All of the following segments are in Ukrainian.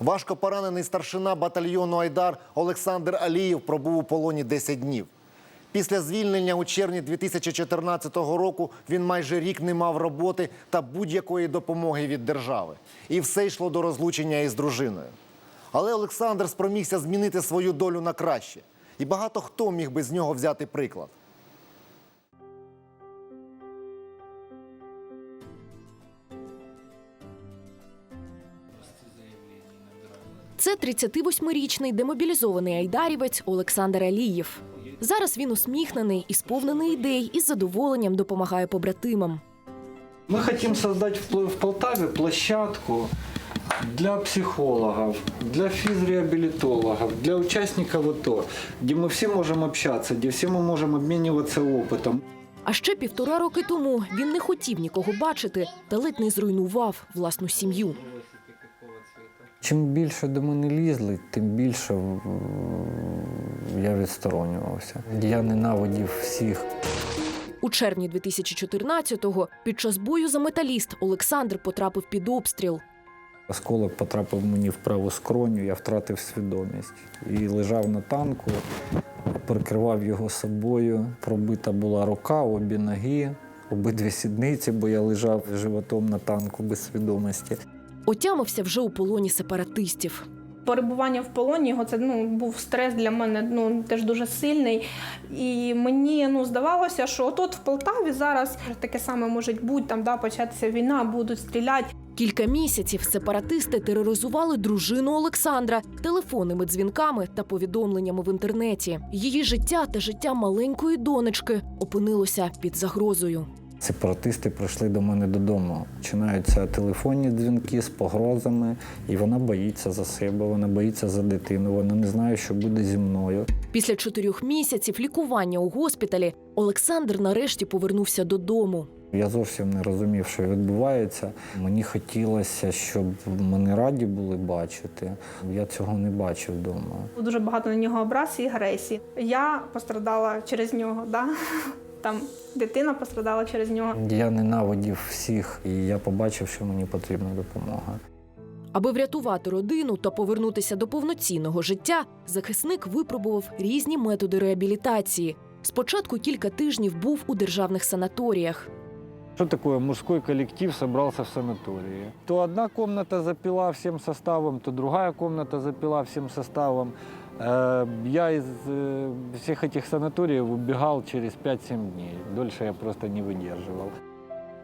Важко поранений старшина батальйону Айдар Олександр Алієв пробув у полоні 10 днів. Після звільнення у червні 2014 року він майже рік не мав роботи та будь-якої допомоги від держави. І все йшло до розлучення із дружиною. Але Олександр спромігся змінити свою долю на краще. І багато хто міг би з нього взяти приклад. Це 38-річний демобілізований айдарівець Олександр Алієв. Зараз він усміхнений і сповнений ідей і з задоволенням допомагає побратимам. Мы хотим создать в Пл- в Полтаве площадку для психологов, для физреабилитологов, для участников АТО, где мы все можем общаться, где все мы можем обмениваться опытом. А ще півтора роки тому він не хотів нікого бачити та ледь не зруйнував власну сім'ю. Чим більше до мене лізли, тим більше я відсторонювався. Я ненавидів всіх. У червні 2014-го під час бою за металіст Олександр потрапив під обстріл. Осколок потрапив мені в праву скроню, я втратив свідомість і лежав на танку, прикривав його собою. Пробита була рука, обі ноги, обидві сідниці, бо я лежав животом на танку без свідомості. Отямився вже у полоні сепаратистів. Перебування в полоні його це ну був стрес для мене ну теж дуже сильний. І мені ну здавалося, що отут в Полтаві зараз таке саме може бути, там да початися війна, будуть стріляти. Кілька місяців сепаратисти тероризували дружину Олександра телефонними дзвінками та повідомленнями в інтернеті. Її життя та життя маленької донечки опинилося під загрозою. Сепаратисти прийшли до мене додому. Починаються телефонні дзвінки з погрозами, і вона боїться за себе, вона боїться за дитину, вона не знає, що буде зі мною. Після чотирьох місяців лікування у госпіталі Олександр нарешті повернувся додому. Я зовсім не розумів, що відбувається. Мені хотілося, щоб мене раді були бачити. Я цього не бачив вдома. Дуже багато на нього образ і агресії. Я пострадала через нього. Да? Там дитина пострадала через нього. Я ненавидів всіх, і я побачив, що мені потрібна допомога. Аби врятувати родину та повернутися до повноцінного життя, захисник випробував різні методи реабілітації. Спочатку кілька тижнів був у державних санаторіях. Что такое мужской коллектив собрался в санатории? То одна комната запила всем составом, то другая комната запила всем составом. Э, Я из э, всех этих санаториев убегал через 5-7 дней. Дольше я просто не выдерживал.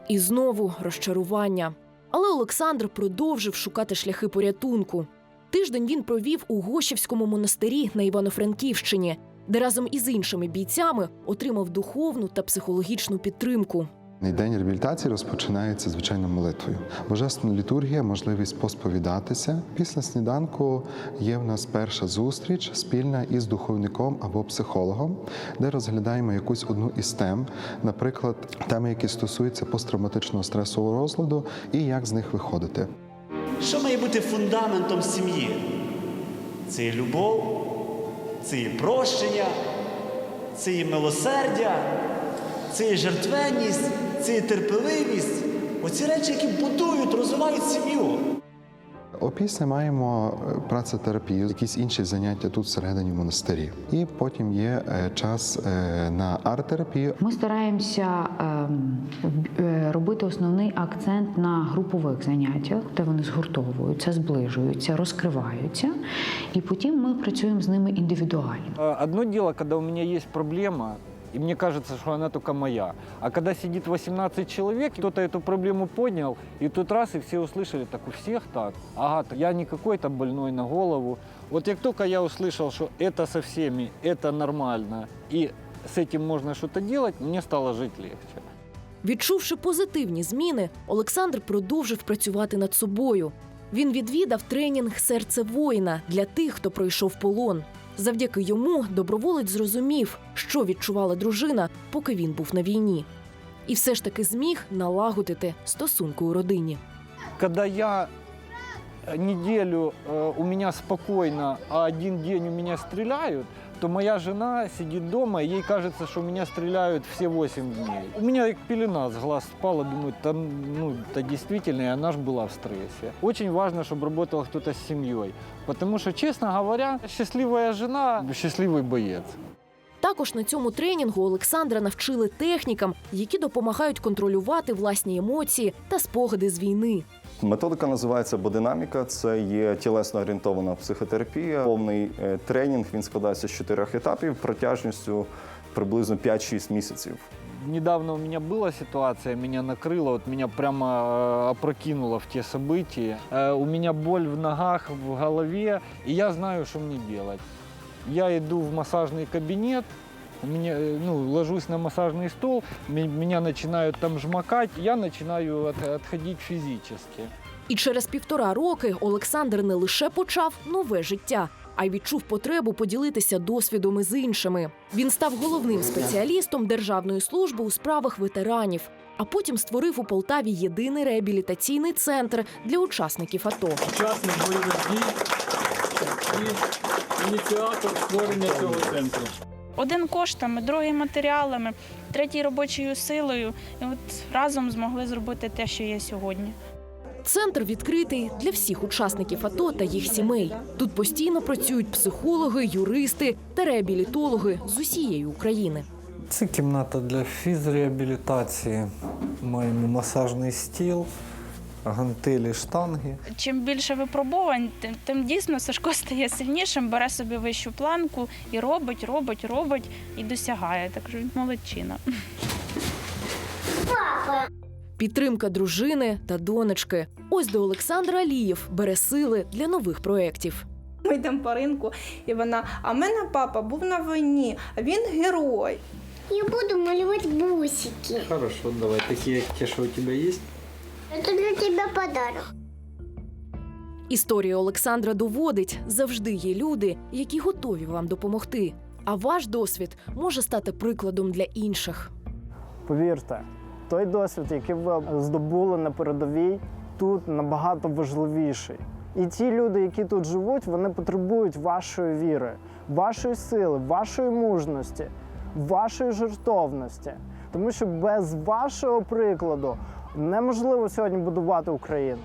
І знову розчарування. Але Олександр продовжив шукати шляхи порятунку. Тиждень він провів у Гощівському монастирі на Івано-Франківщині, де разом із іншими бійцями отримав духовну та психологічну підтримку. День реабілітації розпочинається звичайно молитвою. Божественна літургія, можливість посповідатися. Після сніданку є в нас перша зустріч спільна із духовником або психологом, де розглядаємо якусь одну із тем, наприклад, теми, які стосуються посттравматичного стресового розладу, і як з них виходити. Що має бути фундаментом сім'ї? Це є любов, це є прощення, це є милосердя, це є жертвенність, це терпеливість. Оці речі, які будують, розвивають сім'ю. Опісля маємо е, працетерапію, якісь інші заняття тут всередині в монастирі. І потім є е, час е, на арт-терапію. Ми стараємося ем, робити основний акцент на групових заняттях, де вони згуртовуються, зближуються, розкриваються, і потім ми працюємо з ними індивідуально. Одно дело, когда у меня есть проблема, и мне кажется, что она только моя. А когда сидит 18 человек, кто-то эту проблему поднял, и тут раз, и все услышали, так у всех так. Ага, так я не какой-то больной на голову. Вот как только я услышал, что это со всеми, это нормально, и с этим можно что-то делать, мне стало жить легче. Відчувши позитивні зміни, Олександр продовжив працювати над собою. Він відвідав тренінг серце воїна для тих, хто пройшов полон. Завдяки йому доброволець зрозумів, що відчувала дружина, поки він був на війні, і все ж таки зміг налагодити стосунки у родині. Коли я неділю э, у мене спокійно, а один день у мене стреляют, то моя жена сидит дома, и ей кажется, что меня стреляют все 8 дней. У меня как пелена с глаз спала, думаю, там, ну, это действительно, и она же была в стрессе. Очень важно, чтобы работал кто-то с семьей, потому что, честно говоря, счастливая жена, счастливый боец. Також на цьому тренінгу Олександра навчили технікам, які допомагають контролювати власні емоції та спогади з війни. Методика називається бодинаміка. Це є тілесно орієнтована психотерапія. Повний е, тренінг він складається з чотирьох етапів протяжністю приблизно 5-6 місяців. Недавно у меня была ситуация, меня накрыло, вот меня прямо э, опрокинуло в те события. Э, у меня боль в ногах, в голове, и я знаю, что мне делать. Я иду в массажный кабинет, у меня, э, ну, ложусь на массажный стол, ме- меня начинают там жмакать, я начинаю от- отходить физически. І через півтора роки Олександр не лише почав нове життя, а й відчув потребу поділитися досвідом із іншими. Він став головним спеціалістом Державної служби у справах ветеранів. А потім створив у Полтаві єдиний реабілітаційний центр для учасників АТО. учасник бойових дій і ініціатор створення цього центру. Один коштами, другий матеріалами, третій робочою силою. І от разом змогли зробити те, що є сьогодні. Центр відкритий для всіх учасників АТО та їх сімей. Тут постійно працюють психологи, юристи та реабілітологи з усієї України. Це кімната для фізреабілітації. Маємо масажний стіл, гантелі, штанги. Чим більше випробувань, тим, тим дійсно Сашко стає сильнішим, бере собі вищу планку і робить, робить, робить і досягає. Так що він молодчина. Підтримка дружини та донечки. Ось де Олександр Алієв бере сили для нових проєктів. Ми йдемо по ринку, і вона, а в мене папа був на війні, а він герой. Я буду малевать бусики. Хорошо, давай. Такі, як ті, що у тебе є. Это для тебя подарок. Історія Олександра доводить, завжди є люди, які готові вам допомогти. А ваш досвід може стати прикладом для інших. Повірте, той досвід, який ви здобули на передовій, тут набагато важливіший. І ті люди, які тут живуть, вони потребують вашої віри, вашої сили, вашої мужності, вашої жертовності. Тому що без вашого прикладу неможливо сьогодні будувати Україну.